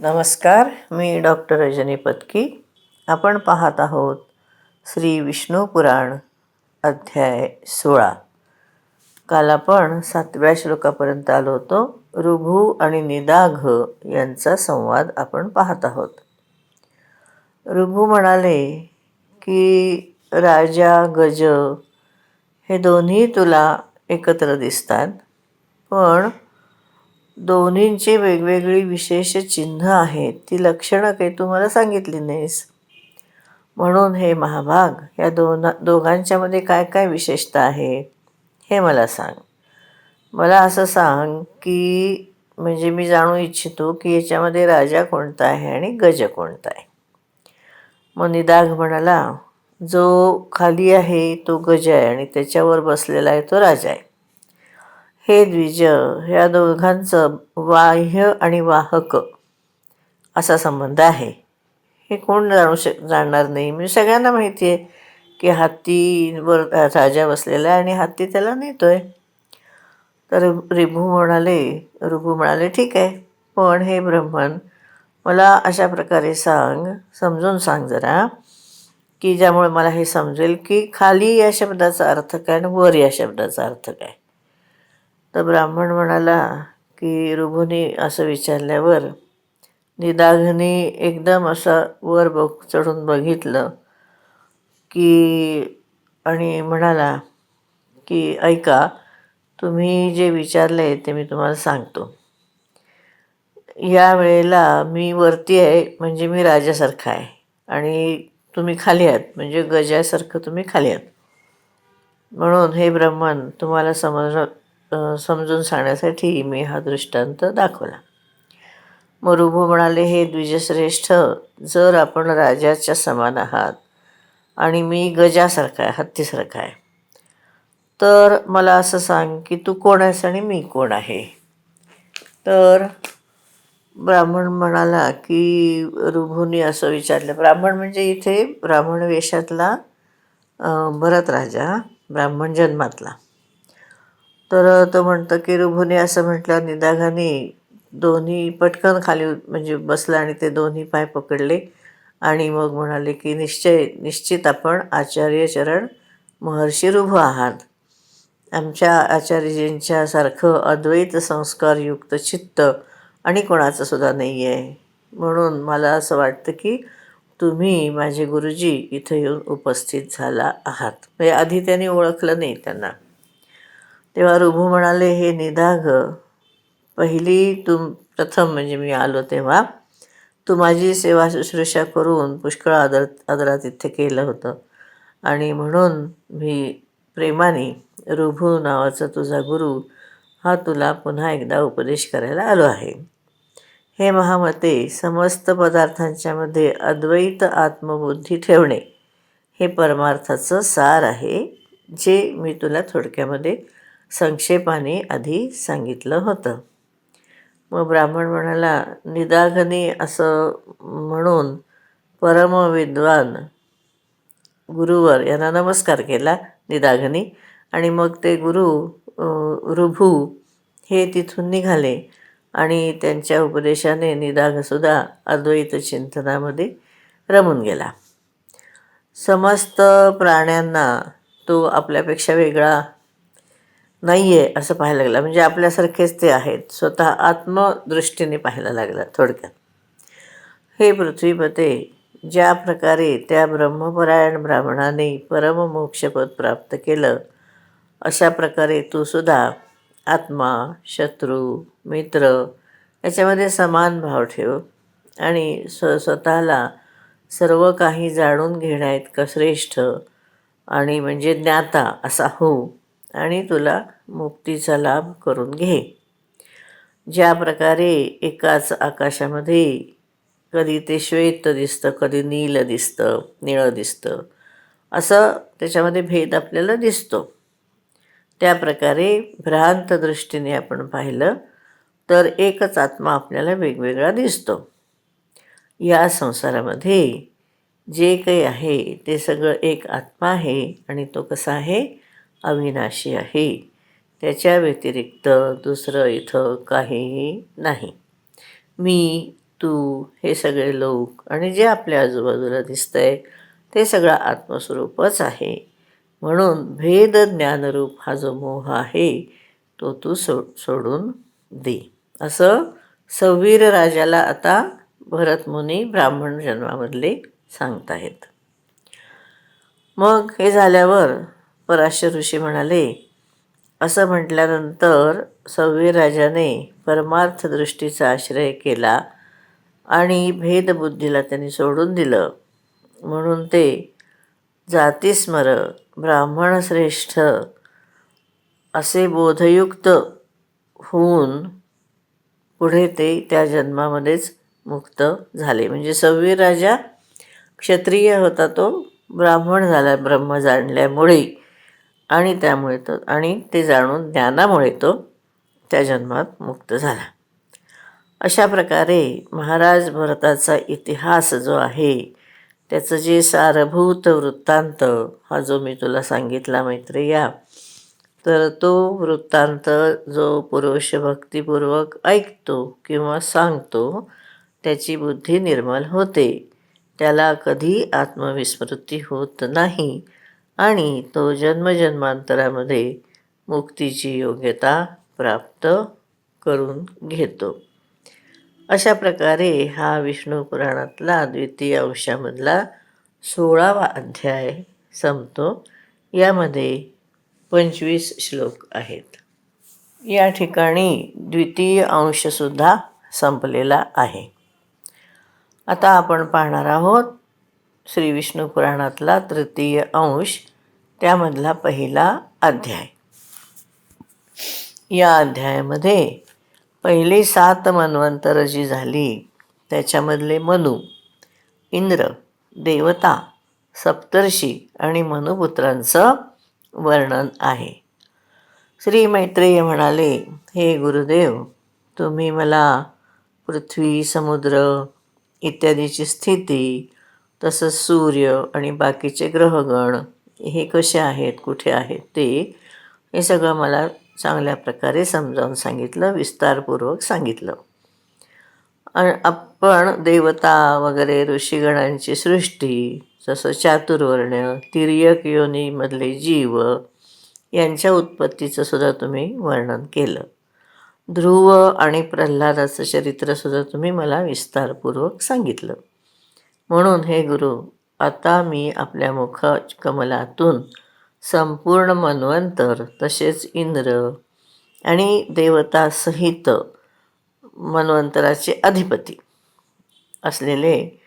नमस्कार मी डॉक्टर रजनी पत्की. आपण पाहत आहोत श्री विष्णू पुराण अध्याय सोळा. काल आपण सातव्या श्लोकापर्यंत आलो होतो. ऋभू आणि निदाघ यांचा संवाद आपण पाहत आहोत. ऋभू म्हणाले की राजा गज हे दोन्ही तुला एकत्र दिसतात पण दोन्हींची वेगवेगळी विशेष चिन्ह आहेत. ती लक्षणं काही तू मला सांगितली नाहीस. म्हणून हे महाभाग या दोन दोघांच्यामध्ये काय काय विशेषता आहे हे मला सांग. मला असं सांग की म्हणजे मी जाणू इच्छितो की याच्यामध्ये राजा कोणता आहे आणि गज कोणता आहे. मग निदाघ म्हणाला जो खाली आहे तो गज आहे आणि त्याच्यावर बसलेला आहे तो राजा आहे. हे द्विज ह्या दोघांचं बाह्य आणि वाहक असा संबंध आहे. हे कोण जाणू शक जाणणार नाही. म्हणजे सगळ्यांना माहिती आहे की हत्तीवर राजा बसलेला आहे आणि हत्ती त्याला नेतो आहे तर रिभू म्हणाले ऋभू म्हणाले ठीक आहे पण हे ब्रह्मन मला अशा प्रकारे सांग समजून सांग जरा की ज्यामुळे मला हे समजेल की खाली या शब्दाचा अर्थ काय आणि वर या शब्दाचा अर्थ काय. तर ब्राह्मण म्हणाला की रुभुनी असं विचारल्यावर निदाघनी एकदम असं वर बघ चढून बघितलं की आणि म्हणाला की ऐका तुम्ही जे विचारले ते मी तुम्हाला सांगतो. या वेळेला मी वरती आहे म्हणजे मी राजासारखा आहे. आणि तुम्ही खाली आहात म्हणजे गजासारखं तुम्ही खाली आहात. म्हणून हे ब्रह्मन तुम्हाला समज समजून सांगण्यासाठी मी हा दृष्टांत दाखवला. मरुभू म्हणाले हे द्विजश्रेष्ठ जर आपण राजाच्या समान आहात आणि मी गजासारखा आहे हत्तीसारखा आहे तर मला असं सांग की तू कोण आहेस आणि मी कोण आहे? तर ब्राह्मण म्हणाला की रुभूनी असं विचारलं. ब्राह्मण म्हणजे इथे ब्राह्मण वेशातला भरत राजा ब्राह्मण जन्मातला. तर तो म्हणतं की रुभुने असं म्हटलं निदाघाने दोन्ही पटकन खाली म्हणजे बसला आणि ते दोन्ही पाय पकडले. आणि मग म्हणाले की निश्चय निश्चित आपण आचार्यचरण महर्षी रुभ आहात. आमच्या आचार्यजींच्यासारखं अद्वैत संस्कारयुक्त चित्त आणि कोणाचं सुद्धा नाही आहे म्हणून मला असं वाटतं की तुम्ही माझे गुरुजी इथं येऊन उपस्थित झाला आहात. म्हणजे आधी त्यांनी ओळखलं नाही त्यांना. तेव्हा रुभू म्हणाले हे निदाघ पहिली तुम प्रथम म्हणजे मी आलो तेव्हा तू माझी सेवा शुश्रूषा करून पुष्कळ आदर आदरातिथ्य केलं होतं. आणि म्हणून मी प्रेमाने रुभू नावाचा तुझा गुरु हा तुला पुन्हा एकदा उपदेश करायला आलो आहे. हे महामते समस्त पदार्थांच्यामध्ये अद्वैत आत्मबुद्धी ठेवणे हे परमार्थाचं सार आहे जे मी तुला थोडक्यामध्ये संक्षेपाने आधी सांगितलं होतं. मग ब्राह्मण म्हणाला निदाघने असं म्हणून परमविद्वान गुरुवर यांना नमस्कार केला निदाघनी. आणि मग ते गुरु ऋभू हे तिथून निघाले आणि त्यांच्या उपदेशाने निदाघसुद्धा अद्वैत चिंतनामध्ये रमून गेला. समस्त प्राण्यांना तो आपल्यापेक्षा वेगळा नाही आहे असं पाहायला लागलं. म्हणजे आपल्यासारखेच ते आहेत. स्वतः आत्मदृष्टीने पाहायला लागला थोडक्यात. हे पृथ्वीपते ज्या प्रकारे त्या ब्रह्मपरायण ब्राह्मणाने परममोक्षपद प्राप्त केलं अशा प्रकारे तू सुद्धा आत्मा शत्रू मित्र याच्यामध्ये समान भाव ठेव आणि स्व स्वतःला सर्व काही जाणून घेण्याइतकं श्रेष्ठ आणि म्हणजे ज्ञाता असा हो. आणि तुला मुक्तीचा लाभ करून घे. ज्या प्रकारे एकाच आकाशामध्ये कधी ते श्वेत दिसतं कधी नील दिसतं निळं दिसतं असं त्याच्यामध्ये भेद आपल्याला दिसतो. त्या प्रकारे भ्रांत दृष्टीने आपण पाहिलं तर एकच आत्मा आपल्याला वेगवेगळा दिसतो. या संसारामध्ये जे काही आहे ते सगळं एक आत्मा आहे आणि तो कसा आहे? अविनाशी आहे. त्याच्या व्यतिरिक्त दुसरं इथं काहीही नाही. मी तू हे सगळे लोक आणि जे आपल्या आजूबाजूला दिसतं आहे ते सगळं आत्मस्वरूपच आहे. म्हणून भेद ज्ञानरूप हा जो मोह आहे तो तू सो सोडून दे. असं सव्वीर राजाला आता भरतमुनी ब्राह्मण जन्मामधले सांगताहेत. मग हे झाल्यावर पराशर ऋषी म्हणाले असं म्हटल्यानंतर सव्वीर राजाने परमार्थ दृष्टीचा आश्रय केला आणि भेदबुद्धीला त्यांनी सोडून दिलं. म्हणून ते जातीस्मर ब्राह्मण श्रेष्ठ असे बोधयुक्त होऊन पुढे ते त्या जन्मामध्येच मुक्त झाले. म्हणजे सव्वीर राजा क्षत्रिय होता तो ब्राह्मण झाला ब्रह्म जाणल्यामुळे. आणि त्यामुळे तो आणि ते जाणून ज्ञानामुळे तो त्या जन्मात मुक्त झाला. अशा प्रकारे महाराज भरताचा इतिहास जो आहे त्याचं जे सारभूत वृत्तांत हा जो मी तुला सांगितला मैत्रिया तर तो वृत्तांत जो पुरुष भक्तिपूर्वक ऐकतो किंवा सांगतो त्याची बुद्धी निर्मल होते. त्याला कधी आत्मविस्मृती होत नाही. आणि तो जन्मजन्मांतरामध्ये मुक्तीची योग्यता प्राप्त करून घेतो. अशा प्रकारे हा विष्णू पुराणातला द्वितीय अंशामधला सोळावा अध्याय संपतो. यामध्ये पंचवीस श्लोक आहेत. या ठिकाणी द्वितीय अंशसुद्धा संपलेला आहे. आता आपण पाहणार आहोत श्री विष्णू पुराणातला तृतीय अंश त्यामधला पहिला अध्याय. या अध्यायामध्ये पहिली सात मन्वंतर जी झाली. त्याच्यामधले मनु इंद्र देवता सप्तर्षी आणि मनुपुत्रांचं वर्णन आहे. श्री मैत्रेय म्हणाले हे गुरुदेव तुम्ही मला पृथ्वी समुद्र इत्यादीची स्थिती तसंच सूर्य आणि बाकीचे ग्रहगण हे कसे आहेत कुठे आहेत ते हे सगळं मला चांगल्या प्रकारे समजावून सांगितलं विस्तारपूर्वक सांगितलं. आणि आपण देवता वगैरे ऋषीगणांची सृष्टी जसं चातुर्वर्ण तिर्यक योनीमधले जीव यांच्या उत्पत्तीचं सुद्धा तुम्ही वर्णन केलं. ध्रुव आणि प्रल्हादाचं चरित्रसुद्धा तुम्ही मला विस्तारपूर्वक सांगितलं. म्हणून हे गुरु आता मी आपल्या मुख कमलातून संपूर्ण मन्वंतर तसेच इंद्र आणि देवतासहित मन्वंतराचे अधिपती असलेले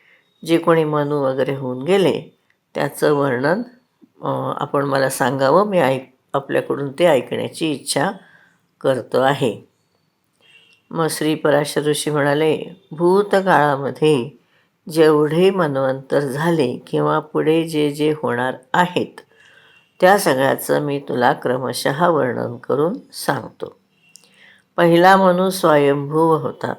जे कोणी मनू वगैरे होऊन गेले त्याचं वर्णन आपण मला सांगावं. मी ऐक आपल्याकडून ते ऐकण्याची इच्छा करतो आहे. मग श्री पराशर ऋषी म्हणाले भूतकाळामध्ये जेवढे मनवंतर झाले किंवा पुढे जे जे होणार आहेत त्या सगळ्याचं मी तुला क्रमशः वर्णन करून सांगतो. पहिला मनू स्वयंभूव होता.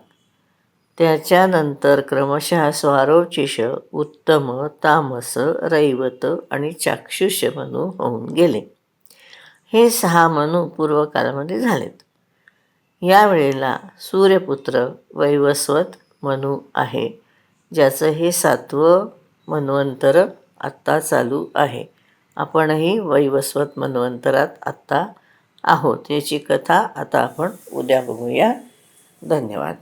त्याच्यानंतर क्रमशः स्वारोचिष उत्तम तामस रैवत आणि चाक्षुष मनू होऊन गेले. हे सहा मनू पूर्वकाळामध्ये झालेत. यावेळेला सूर्यपुत्र वैवस्वत मनू आहे. ज्याचं हे सातवं मन्वंतर आत्ता चालू आहे. आपणही वैवस्वत मन्वंतरात आत्ता आहोत. याची कथा आता आपण उद्या बघूया. धन्यवाद.